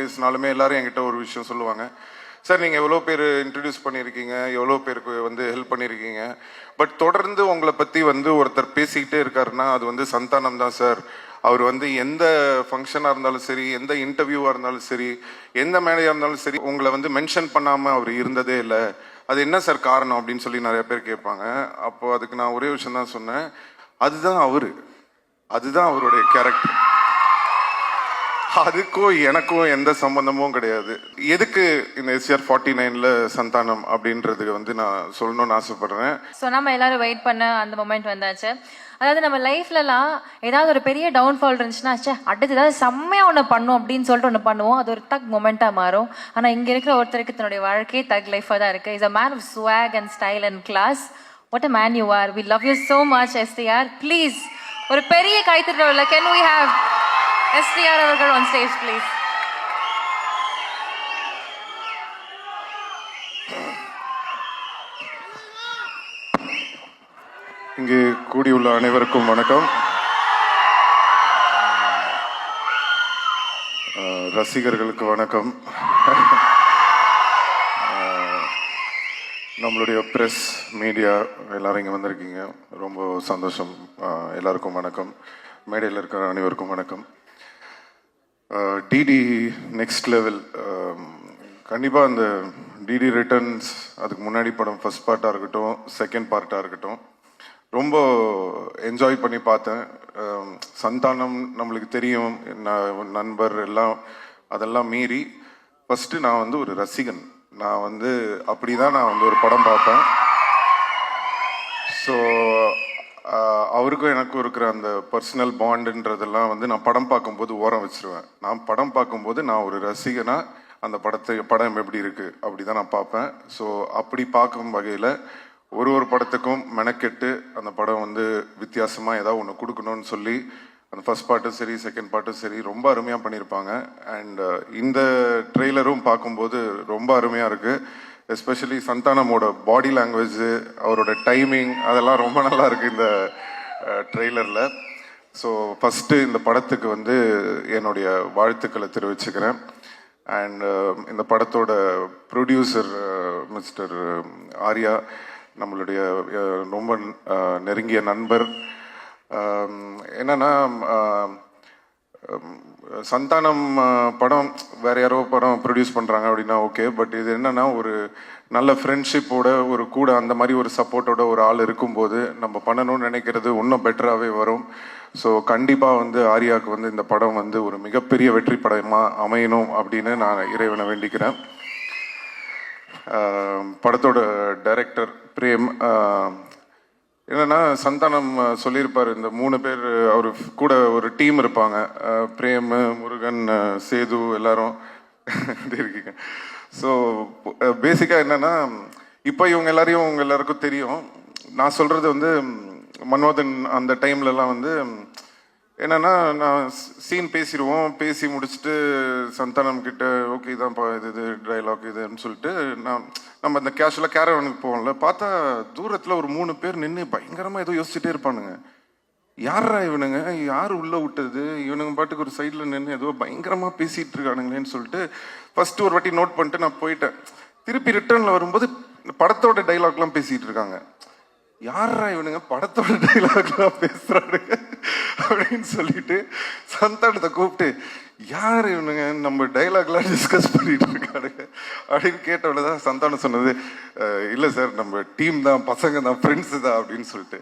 பேசினாலுமே எல்லாரும் என்கிட்ட ஒரு விஷயம் சொல்லுவாங்க. சார் நீங்கள் எவ்வளோ பேர் இன்ட்ரடியூஸ் பண்ணியிருக்கீங்க? எவ்வளோ பேருக்கு வந்து ஹெல்ப் பண்ணியிருக்கீங்க? பட் தொடர்ந்து உங்களை பற்றி வந்து ஒருத்தர் பேசிக்கிட்டே இருக்காருன்னா அது வந்து சந்தானம் தான் சார். அவர் வந்து எந்த ஃபங்க்ஷனாக இருந்தாலும் சரி எந்த இன்டர்வியூவாக இருந்தாலும் சரி எந்த மேடையாக இருந்தாலும் சரி உங்களை வந்து மென்ஷன் பண்ணாமல் அவர் இருந்ததே இல்லை. அது என்ன சார் காரணம்? அப்படின்னு சொல்லி நிறைய பேர் கேட்பாங்க. அப்போது அதுக்கு நான் ஒரே விஷயம் தான் சொன்னேன். அதுதான் அவர். அதுதான் அவருடைய கேரக்டர் அதுக்கும் எனக்கும் எந்த சம்பந்தமும் கிடையாது. எதுக்கு இந்த எஸ்ஆர் ஃபார்ட்டி நைன்ல சந்தானம் அப்படின்றது வந்து நான் சொல்லணும்னு ஆசைப்படுறேன். ஸோ நம்ம எல்லாரும் வெயிட் பண்ண அந்த மொமெண்ட் வந்தாச்சு. அதாவது நம்ம லைஃப்லலாம் ஏதாவது ஒரு பெரிய டவுன்ஃபால் இருந்துச்சுன்னா ச்சே அடுத்து ஏதாவது செம்மையாக ஒன்று பண்ணும் அப்படின்னு சொல்லிட்டு ஒன்று பண்ணுவோம். அது ஒரு தக் மொமெண்ட்டாக மாறும். ஆனால் இங்கே இருக்கிற ஒருத்தருக்கு தன்னுடைய வாழ்க்கையே தக் லைஃபாக தான் இருக்குது is a man of swag and style and class what a man you are we love you so much STR please ஒரு பெரிய கைத்தட்டல கேன் வி ஹாவ் எஸ்டிஆர் அவர்கள் ஒன் ஸ்டேஜ் ப்ளீஸ் இங்கே கூடியுள்ள அனைவருக்கும் வணக்கம். ரசிகர்களுக்கு வணக்கம். நம்மளுடைய ப்ரெஸ் மீடியா எல்லாரும் இங்கே வந்திருக்கீங்க. ரொம்ப சந்தோஷம். எல்லாருக்கும் வணக்கம். மேடையில் இருக்கிற அனைவருக்கும் வணக்கம். டிடி நெக்ஸ்ட் லெவல் கண்டிப்பாக அந்த டிடி ரிட்டர்ன்ஸ் அதுக்கு முன்னாடி படம் ஃபர்ஸ்ட் பார்ட்டாக இருக்கட்டும் செகண்ட் பார்ட்டாக இருக்கட்டும் ரொம்ப என்ஜாய் பண்ணி பார்த்தேன். Um, சந்தானம் நம்மளுக்கு தெரியும் ந- நண்பர் எல்லாம் அதெல்லாம் மீறி ஃபஸ்ட்டு நான் வந்து ஒரு ரசிகன். நான் வந்து அப்படி தான் நான் வந்து ஒரு படம் பார்ப்பேன். ஸோ அவருக்கும் எனக்கும் இருக்கிற அந்த பர்சனல் பாண்டுன்றதெல்லாம் வந்து நான் படம் பார்க்கும்போது ஓரம் வச்சிருவேன். நான் படம் பார்க்கும்போது நான் ஒரு ரசிகனாக அந்த படத்தை படம் எப்படி இருக்குது அப்படி தான் நான் பார்ப்பேன். ஸோ அப்படி பார்க்கும் வகையில் ஒரு ஒரு படத்துக்கும் மெனக்கெட்டு அந்த படம் வந்து வித்தியாசமாக ஏதாவது ஒன்று கொடுக்கணும்னு சொல்லி அந்த ஃபர்ஸ்ட் பார்ட்டும் சரி செகண்ட் பார்ட்டும் சரி ரொம்ப அருமையாக பண்ணியிருப்பாங்க. அண்ட் இந்த ட்ரெய்லரும் பார்க்கும்போது ரொம்ப அருமையாக இருக்குது எஸ்பெஷலி சந்தானமோட பாடி லாங்குவேஜ் அவரோட டைமிங் அதெல்லாம் ரொம்ப நல்லா இருக்கு இந்த ட்ரெய்லரில் ஸோ ஃபஸ்ட்டு இந்த படத்துக்கு வந்து என்னுடைய வாழ்த்துக்களை தெரிவிச்சுக்கிறேன். அண்ட் இந்த படத்தோட ப்ரொடியூசர் மிஸ்டர் ஆர்யா நம்மளுடைய ரொம்ப நெருங்கிய நண்பர். என்னென்னா என்னன்னா சந்தானம் படம் வேற யாரோ படம் ப்ரொடியூஸ் பண்றாங்க அப்படின்னா ஓகே பட் இது என்னன்னா ஒரு நல்ல ஃப்ரெண்ட்ஷிப்போட ஒரு கூட அந்த மாதிரி ஒரு சப்போர்ட்டோட ஒரு ஆள் இருக்கும்போது நம்ம பண்ணணும்னு நினைக்கிறது இன்னும் பெட்டராகவே வரும். ஸோ கண்டிப்பாக வந்து ஆர்யாவுக்கு வந்து இந்த படம் வந்து ஒரு மிகப்பெரிய வெற்றி படமாக அமையணும் அப்படின்னு நான் இறைவனை வேண்டிக்கிறேன். படத்தோட டைரக்டர் பிரேம் என்னன்னா சந்தானம் சொல்லியிருப்பார். இந்த மூணு பேர் அவர் கூட ஒரு டீம் இருப்பாங்க. பிரேம் முருகன் சேது எல்லாரும். இருக்கீங்க ஸோ பேசிக்காக என்னன்னா இப்போ இவங்க எல்லாரையும் உங்க எல்லாருக்கும் தெரியும். நான் சொல்றது வந்து மன்மோதன் அந்த டைம்லலாம் வந்து என்னன்னா நான் சீன் பேசிடுவோம். பேசி முடிச்சுட்டு சந்தானம் கிட்ட ஓகே இதான்ப்பா இது இது டைலாக் இதுன்னு சொல்லிட்டு நான் நம்ம இந்த கேஷுவலாக கேரவனுக்கு போவோம்ல பார்த்தா தூரத்தில் ஒரு மூணு பேர் நின்று பயங்கரமாக ஏதோ யோசிச்சுட்டே இருப்பானுங்க. யாரா இவனுங்க? யார் உள்ளே விட்டது? இவனுங்க பாட்டுக்கு ஒரு சைடில் நின்று ஏதோ பயங்கரமாக பேசிகிட்டு இருக்கானுங்களேன்னு சொல்லிட்டு ஃபஸ்ட்டு ஒரு வாட்டி நோட் பண்ணிட்டு நான் போயிட்டேன். திருப்பி ரிட்டர்னில் வரும்போது இந்த படத்தோட டைலாக்லாம் பேசிகிட்டு இருக்காங்க. யாரா இவனுங்க? படத்தோட டைலாக்லாம் பேசுகிறாருங்க அப்படின்னு சொல்லிட்டு சந்தானத்தை கூப்பிட்டு யார் இவனுங்க? நம்ம டைலாக்லாம் டிஸ்கஸ் பண்ணிட்டு இருக்காருங்க அப்படின்னு கேட்டவொடனே தான் சந்தானம் சொன்னது இல்லை சார் நம்ம டீம் தான் பசங்க தான் ஃப்ரெண்ட்ஸு தான் அப்படின்னு சொல்லிட்டு.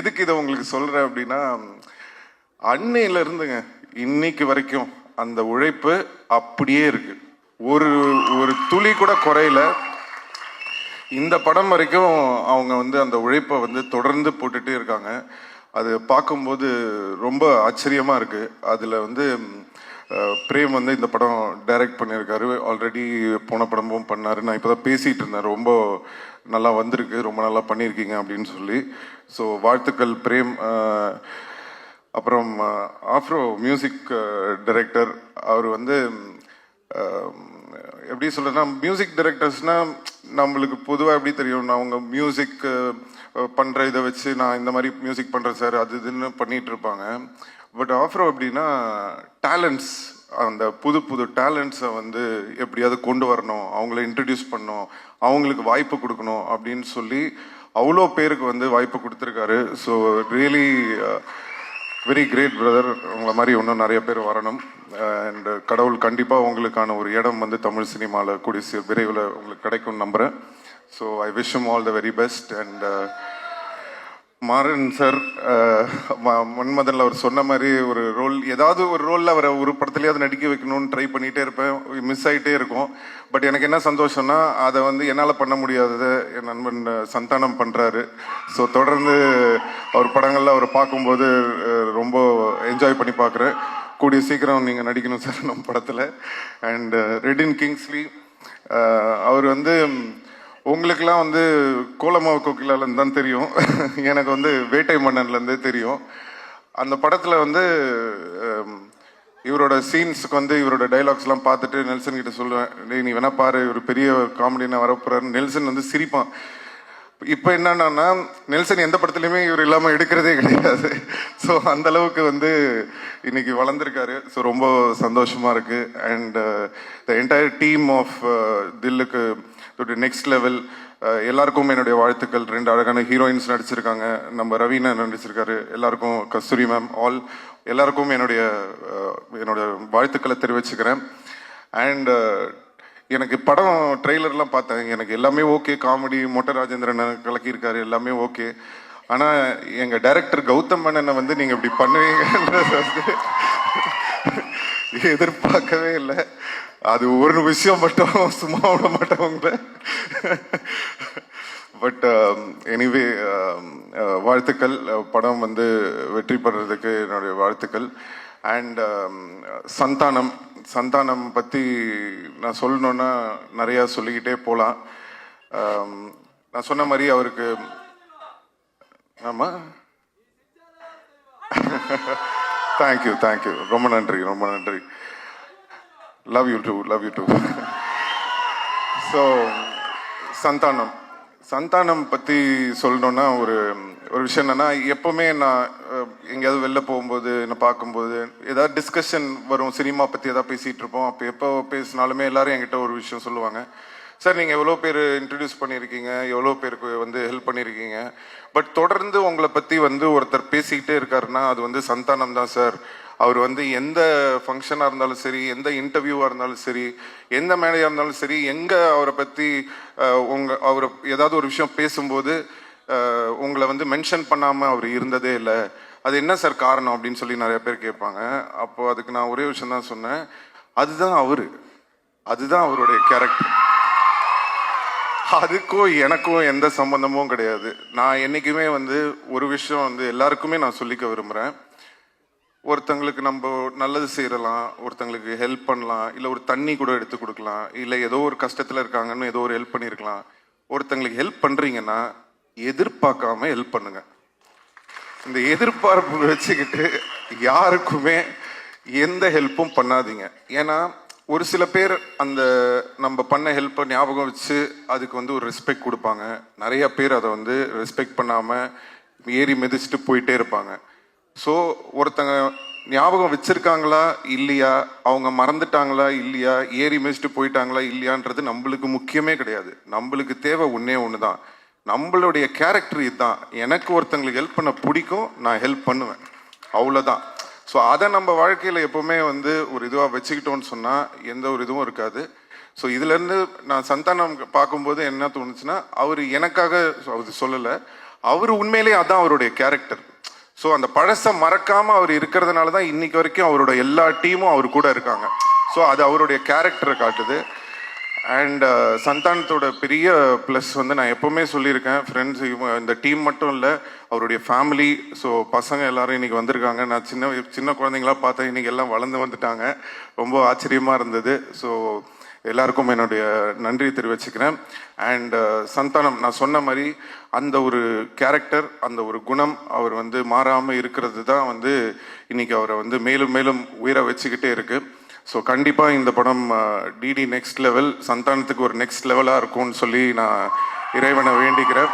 எதுக்கு இதை உங்களுக்கு சொல்கிறேன் அப்படின்னா அன்னையில இருந்துங்க இன்னைக்கு வரைக்கும் அந்த உழைப்பு அப்படியே இருக்கு. ஒரு ஒரு துளி கூட குறையல. இந்த படம் வரைக்கும் அவங்க வந்து அந்த உழைப்பை வந்து தொடர்ந்து போட்டுட்டே இருக்காங்க. அது பார்க்கும்போது ரொம்ப ஆச்சரியமாக இருக்குது அதில் வந்து பிரேம் வந்து இந்த படம் டைரக்ட் பண்ணியிருக்காரு. ஆல்ரெடி போன படமும் பண்ணாரு. நான் இப்போ தான் பேசிகிட்டு இருந்தேன். ரொம்ப நல்லா வந்திருக்கு. ரொம்ப நல்லா பண்ணியிருக்கீங்க அப்படின்னு சொல்லி. ஸோ வாழ்த்துக்கள் பிரேம். அப்புறம் ஆஃப்ரோ மியூசிக் டைரக்டர் அவர் வந்து எப்படி சொல்றதுன்னா மியூசிக் டைரக்டர்ஸ்னா நம்மளுக்கு பொதுவாக எப்படி தெரியும் அவங்க மியூசிக் பண்ணுற இதை வச்சு நான் இந்த மாதிரி மியூசிக் பண்ணுறேன் சார் அது இதுன்னு பண்ணிட்டு இருப்பாங்க. பட் ஆஃப்ரோ எப்படின்னா டேலண்ட்ஸ் அந்த புது புது டேலண்ட்ஸை வந்து எப்படியாவது கொண்டு வரணும் அவங்கள இன்ட்ரடியூஸ் பண்ணணும் அவங்களுக்கு வாய்ப்பு கொடுக்கணும் அப்படின்னு சொல்லி அவ்வளோ பேருக்கு வந்து வாய்ப்பு கொடுத்துருக்காரு. So really very great brother உங்களை மாதிரி இன்னும் நிறைய பேர் வரணும். Uh, அண்ட் கடவுள் கண்டிப்பாக உங்களுக்கான ஒரு இடம் வந்து தமிழ் சினிமாவில் கூடிய விரைவில் உங்களுக்கு கிடைக்கும்னு நம்புகிறேன் so I wish all the very best and Maran sir uh, மன்மதனில் அவர் சொன்ன மாதிரி ஒரு ரோல் ஏதாவது ஒரு ரோலில் அவரை ஒரு படத்துலையாவது நடிக்க வைக்கணும்னு ட்ரை பண்ணிகிட்டே இருப்பேன். மிஸ் ஆகிட்டே இருக்கும். பட் எனக்கு என்ன சந்தோஷம்னா அதை வந்து என்னால் பண்ண முடியாததை என் நண்பன் uh, சந்தானம் பண்ணுறாரு ஸோ தொடர்ந்து அவர் படங்களில் அவர் பார்க்கும்போது ரொம்ப என்ஜாய் பண்ணி பார்க்குறேன். கூடிய சீக்கிரம் நீங்கள் நடிக்கணும் சார் நம்ம படத்தில். அண்ட் ரெடின் கிங்ஸ்லி அவர் வந்து உங்களுக்கெல்லாம் வந்து கோலமாவு கோகிலாலேருந்து தான் தெரியும். எனக்கு வந்து வேட்டை மன்னன்லேருந்தே தெரியும். அந்த படத்தில் வந்து இவரோட சீன்ஸுக்கு வந்து இவரோட டைலாக்ஸ்லாம் பார்த்துட்டு நெல்சன் கிட்ட சொல்லுவேன் டேய் நீ வேணா பாரு இவர் பெரிய காமெடினா வரப்போறாரு நெல்சன் வந்து சிரிப்பான். இப்போ என்னன்னா நெல்சன் எந்த படத்துலையுமே இவர் இல்லாமல் எடுக்கிறதே கிடையாது. ஸோ அந்த அளவுக்கு வந்து இன்னைக்கு வளர்ந்துருக்காரு. ஸோ ரொம்ப சந்தோஷமா இருக்கு. And the entire team of Dhilluku next level uh, எல்லாருக்கும் என்னுடைய வாழ்த்துக்கள். ரெண்டு அழகான ஹீரோயின்ஸ் நடிச்சிருக்காங்க. நம்ம ரவீனா நடிச்சிருக்காரு. எல்லாருக்கும் கஸ்தூரி மேம் ஆல் எல்லாருக்கும் என்னுடைய uh, என்னோட வாழ்த்துக்களை தெரிவிச்சுக்கிறேன். அண்ட் எனக்கு படம் ட்ரெய்லர்லாம் பார்த்தேன். எனக்கு எல்லாமே ஓகே காமெடி மொட்டை ராஜேந்திரன் கலக்கியிருக்காரு எல்லாமே ஓகே ஆனால் எங்கள் டைரக்டர் கௌதம் மேனனை வந்து நீங்கள் இப்படி பண்ணுவீங்கன்றது வந்து எதிர்பார்க்கவே இல்லை. அது ஒரு விஷயம் மட்டும் சும்மா விட மாட்டவங்கள பட் எனிவே வாழ்த்துக்கள். படம் வந்து வெற்றி பெறதுக்கு என்னுடைய வாழ்த்துக்கள். And um, Santhanam. சந்தானம் பற்றி நான் சொல்லணுன்னா நிறையா சொல்லிக்கிட்டே போகலாம் நான் சொன்ன மாதிரி அவருக்கு ஆமாம் தேங்க்யூ தேங்க்யூ ரொம்ப நன்றி ரொம்ப நன்றி. Love you too love you too so Santhanam. Santhanam பற்றி சொல்லணுன்னா ஒரு ஒரு விஷயம் என்னென்னா எப்போவுமே நான் எங்கேயாவது வெளில போகும்போது என்ன பார்க்கும்போது ஏதாவது டிஸ்கஷன் வரும் சினிமா பற்றி ஏதாவது பேசிகிட்டு இருப்போம். அப்போ எப்போ பேசினாலுமே எல்லாரும் என்கிட்ட ஒரு விஷயம் சொல்லுவாங்க. சார் நீங்கள் எவ்வளோ பேர் இன்ட்ரடியூஸ் பண்ணியிருக்கீங்க? எவ்வளோ பேருக்கு வந்து ஹெல்ப் பண்ணியிருக்கீங்க? பட் தொடர்ந்து உங்களை பற்றி வந்து ஒருத்தர் பேசிக்கிட்டே இருக்காருன்னா அது வந்து சந்தானம் தான் சார். அவர் வந்து எந்த ஃபங்க்ஷனாக இருந்தாலும் சரி எந்த இன்டர்வியூவாக இருந்தாலும் சரி எந்த மேடையாக இருந்தாலும் சரி எங்கே அவரை பற்றி உங்கள் அவர் ஏதாவது ஒரு விஷயம் பேசும்போது உங்களை வந்து மென்ஷன் பண்ணாமல் அவர் இருந்ததே இல்லை. அது என்ன சார் காரணம் அப்படின்னு சொல்லி நிறைய பேர் கேட்பாங்க. அப்போ அதுக்கு நான் ஒரே விஷயம் தான் சொன்னேன். அதுதான் அவரு. அதுதான் அவருடைய கேரக்டர் அதுக்கும் எனக்கும் எந்த சம்பந்தமும் கிடையாது. நான் என்றைக்குமே வந்து ஒரு விஷயம் வந்து எல்லாருக்குமே நான் சொல்லிக்க விரும்புகிறேன் ஒருத்தங்களுக்கு நம்ம நல்லது செய்யலாம் ஒருத்தங்களுக்கு ஹெல்ப் பண்ணலாம் இல்லை ஒரு தண்ணி கூட எடுத்து கொடுக்கலாம் இல்லை ஏதோ ஒரு கஷ்டத்தில் இருக்காங்கன்னு ஏதோ ஒரு ஹெல்ப் பண்ணியிருக்கலாம் ஒருத்தங்களுக்கு ஹெல்ப் பண்ணுறீங்கன்னா எதிர்பார்க்காம ஹெல்ப் பண்ணுங்கள் இந்த எதிர்பார்ப்பு வச்சுக்கிட்டு யாருக்குமே எந்த ஹெல்ப்பும் பண்ணாதீங்க. ஏன்னா ஒரு சில பேர் அந்த நம்ம பண்ண ஹெல்ப்பை ஞாபகம் வச்சு அதுக்கு வந்து ஒரு ரெஸ்பெக்ட் கொடுப்பாங்க. நிறைய பேர் அதை வந்து ரெஸ்பெக்ட் பண்ணாமல் ஏறி மிதிச்சுட்டு போயிட்டே இருப்பாங்க. ஸோ ஒருத்தங்க ஞாபகம் வச்சுருக்காங்களா? இல்லையா? அவங்க மறந்துட்டாங்களா? இல்லையா? ஏறி மிதிச்சுட்டு போயிட்டாங்களா? இல்லையான்றது நம்மளுக்கு முக்கியமே கிடையாது. நம்மளுக்கு தேவை ஒன்றே ஒன்று தான் நம்மளுடைய கேரக்டர் இதுதான். எனக்கு ஒருத்தங்களுக்கு ஹெல்ப் பண்ண பிடிக்கும் நான் ஹெல்ப் பண்ணுவேன். அவ்வளோதான் ஸோ அதை நம்ம வாழ்க்கையில் எப்போவுமே வந்து ஒரு இதுவாக வச்சுக்கிட்டோம்னு சொன்னால் எந்த ஒரு இதுவும் இருக்காது. ஸோ இதுலேருந்து நான் சந்தானம் பார்க்கும்போது என்ன தோணுச்சுன்னா அவர் எனக்காக அவர் சொல்லலை அவர் உண்மையிலேயே அதான் அவருடைய கேரக்டர் ஸோ அந்த பழசை மறக்காமல் அவர் இருக்கிறதுனால தான் இன்னைக்கு வரைக்கும் அவரோட எல்லா டீமும் அவர் கூட இருக்காங்க. ஸோ அது அவருடைய கேரக்டரை காட்டுது. அண்ட் uh, சந்தானத்தோட பெரிய ப்ளஸ் வந்து நான் எப்போவுமே சொல்லியிருக்கேன். ஃப்ரெண்ட்ஸ் இந்த டீம் மட்டும் இல்லை அவருடைய ஃபேமிலி ஸோ பசங்க எல்லாரும் இன்றைக்கி வந்திருக்காங்க. நான் சின்ன சின்ன குழந்தைங்களா பார்த்தேன் இன்றைக்கி எல்லாம் வளர்ந்து வந்துட்டாங்க. ரொம்ப ஆச்சரியமாக இருந்தது. ஸோ எல்லாருக்கும் என்னுடைய நன்றி தெரிவிச்சுக்கிறேன். அண்ட் uh, சந்தானம் நான் சொன்ன மாதிரி அந்த ஒரு கேரக்டர் அந்த ஒரு குணம் அவர் வந்து மாறாமல் இருக்கிறது தான் வந்து இன்றைக்கி அவரை வந்து மேலும் மேலும் உயிரை வச்சுக்கிட்டே இருக்குது ஸோ கண்டிப்பாக இந்த படம் டிடி நெக்ஸ்ட் லெவல் சந்தானத்துக்கு ஒரு நெக்ஸ்ட் லெவலாக இருக்கும்னு சொல்லி நான் இறைவனை வேண்டிக்கிறேன்.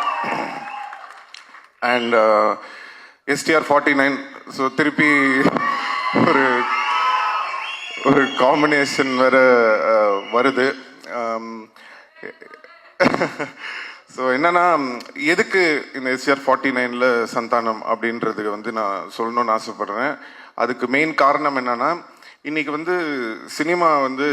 And STR forty nine so திருப்பி ஒரு ஒரு காம்பினேஷன் வேற வருது. ஸோ என்னன்னா எதுக்கு இந்த எஸ்ஆர் ஃபார்ட்டி நைனில் சந்தானம் அப்படின்றதுக்கு வந்து நான் சொல்லணும்னு ஆசைப்படுறேன். அதுக்கு மெயின் காரணம் என்னன்னா இன்றைக்கி வந்து சினிமா வந்து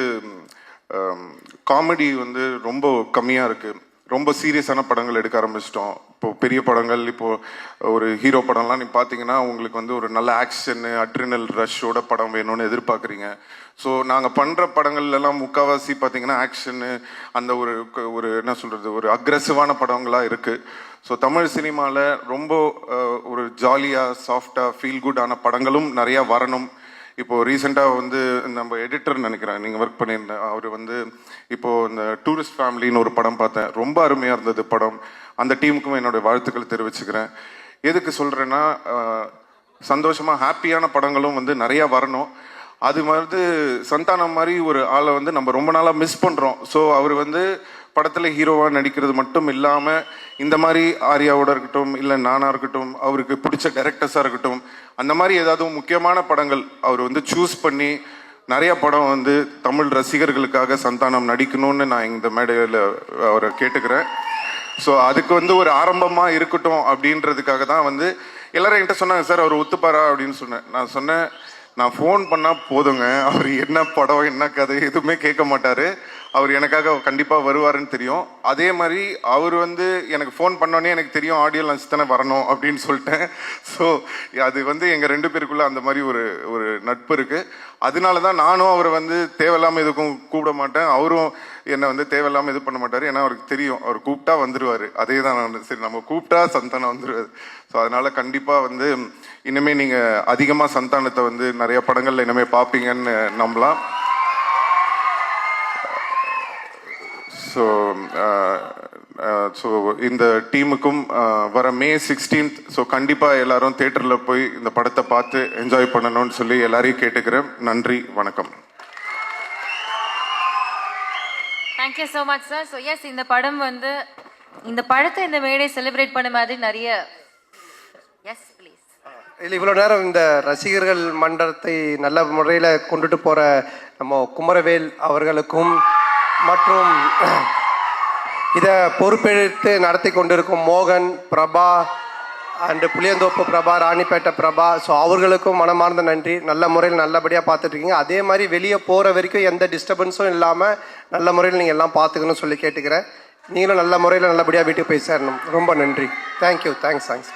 காமெடி வந்து ரொம்ப கம்மியாக இருக்குது ரொம்ப சீரியஸான படங்கள் எடுக்க ஆரம்பிச்சிட்டோம். இப்போ பெரிய படங்கள் இப்போது ஒரு ஹீரோ படம்லாம் நீ பார்த்தீங்கன்னா உங்களுக்கு வந்து ஒரு நல்ல ஆக்ஷனு அட்ரினல் ரஷ்ஷோட படம் வேணும்னு எதிர்பார்க்குறீங்க. ஸோ நாங்கள் பண்ணுற படங்கள்லாம் முக்கால்வாசி பார்த்தீங்கன்னா ஆக்ஷனு அந்த ஒரு ஒரு என்ன சொல்கிறது ஒரு அக்ரெசிவான படங்களாக இருக்குது ஸோ தமிழ் சினிமாவில் ரொம்ப ஒரு ஜாலியாக சாஃப்டாக ஃபீல் குட் ஆன படங்களும் நிறையா வரணும். இப்போ ரீசெண்டாக வந்து நம்ம எடிட்டர் நினைக்கிறேன். நீங்கள் ஒர்க் பண்ணியிருந்தேன் அவர் வந்து இப்போ இந்த டூரிஸ்ட் ஃபேமிலின்னு ஒரு படம் பார்த்தேன். ரொம்ப அருமையாக இருந்தது படம். அந்த டீமுக்கும் என்னுடைய வாழ்த்துக்கள் தெரிவிச்சுக்கிறேன். எதுக்கு சொல்கிறேன்னா சந்தோஷமாக ஹாப்பியான படங்களும் வந்து நிறையா வரணும். அது மாதிரி சந்தானம் மாதிரி ஒரு ஆளை வந்து நம்ம ரொம்ப நாளாக மிஸ் பண்ணுறோம் ஸோ அவர் வந்து படத்தில் ஹீரோவாக நடிக்கிறது மட்டும் இல்லாமல் இந்த மாதிரி ஆர்யாவோட இருக்கட்டும் இல்லை நானா இருக்கட்டும் அவருக்கு பிடிச்ச டேரக்டர்ஸாக இருக்கட்டும் அந்த மாதிரி ஏதாவது முக்கியமான படங்கள் அவர் வந்து சூஸ் பண்ணி நிறைய படம் வந்து தமிழ் ரசிகர்களுக்காக சந்தானம் நடிக்கணும்னு நான் இந்த மேடையில் அவரை கேட்டுக்கிறேன். ஸோ அதுக்கு வந்து ஒரு ஆரம்பமாக இருக்கட்டும் அப்படின்றதுக்காக தான் வந்து எல்லாரும் என்கிட்ட சொன்னாங்க சார் அவர் ஒத்துப்பாரா? அப்படின்னு சொன்னேன். நான் சொன்னேன் நான் ஃபோன் பண்ணால் போதுங்க. அவர் என்ன படம் என்ன கதை எதுவுமே கேட்க மாட்டார். அவர் எனக்காக கண்டிப்பாக வருவாருன்னு தெரியும். அதே மாதிரி அவர் வந்து எனக்கு ஃபோன் பண்ணோன்னே எனக்கு தெரியும் ஆடியோ லன்ச் தானே வரணும் அப்படின்னு சொல்லிட்டேன். ஸோ அது வந்து எங்கள் ரெண்டு பேருக்குள்ள அந்த மாதிரி ஒரு ஒரு நட்பு இருக்குது அதனால தான் நானும் அவரை வந்து தேவையில்லாமல் எதுக்கும் கூப்பிட மாட்டேன். அவரும் என்னை வந்து தேவையில்லாமல் இது பண்ண மாட்டார். ஏன்னா அவருக்கு தெரியும். அவர் கூப்பிட்டா வந்துடுவார் அதே தான் நான் சரி நம்ம கூப்பிட்டா சந்தானம் வந்துருவார். ஸோ அதனால் கண்டிப்பாக வந்து இனிமேல் நீங்கள் அதிகமாக சந்தானத்தை வந்து நிறைய படங்களில் இனிமேல் பார்ப்பீங்கன்னு நம்பலாம். ஸோ ஸோ இந்த டீமுக்கும் uh, வர மே சிக்ஸ்டீன்த் ஸோ கண்டிப்பாக எல்லாரும் தேட்டரில் போய் இந்த படத்தை பார்த்து என்ஜாய் பண்ணணும்னு சொல்லி எல்லாரையும் கேட்டுக்கிறேன். நன்றி வணக்கம். Thank you so much sir so yes இந்த படம் வந்து இந்த படத்தை இந்த மேடை செலிப்ரேட் பண்ண மாதிரி நிறைய எஸ் ப்ளீஸ் இல்லை இவ்வளோ நேரம் இந்த ரசிகர்கள் மன்றத்தை நல்ல முறையில் கொண்டுட்டு போகிற நம்ம குமரவேல் அவர்களுக்கும் மற்றும் இதை பொறுப்பெடுத்து நடத்தி கொண்டிருக்கும் மோகன் பிரபா அண்டு புளியந்தோப்பு பிரபா ராணிப்பேட்டை பிரபா. ஸோ அவர்களுக்கும் மனமார்ந்த நன்றி. நல்ல முறையில் நல்லபடியாக பார்த்துட்ருக்கீங்க அதே மாதிரி வெளியே போகிற வரைக்கும் எந்த டிஸ்டர்பன்ஸும் இல்லாமல் நல்ல முறையில் நீங்கள் எல்லாம் பார்த்துக்கணும்னு சொல்லி கேட்டுக்கிறேன். நீங்களும் நல்ல முறையில் நல்லபடியாக வீட்டுக்கு போய் சேரணும். ரொம்ப நன்றி. Thank you thanks thanks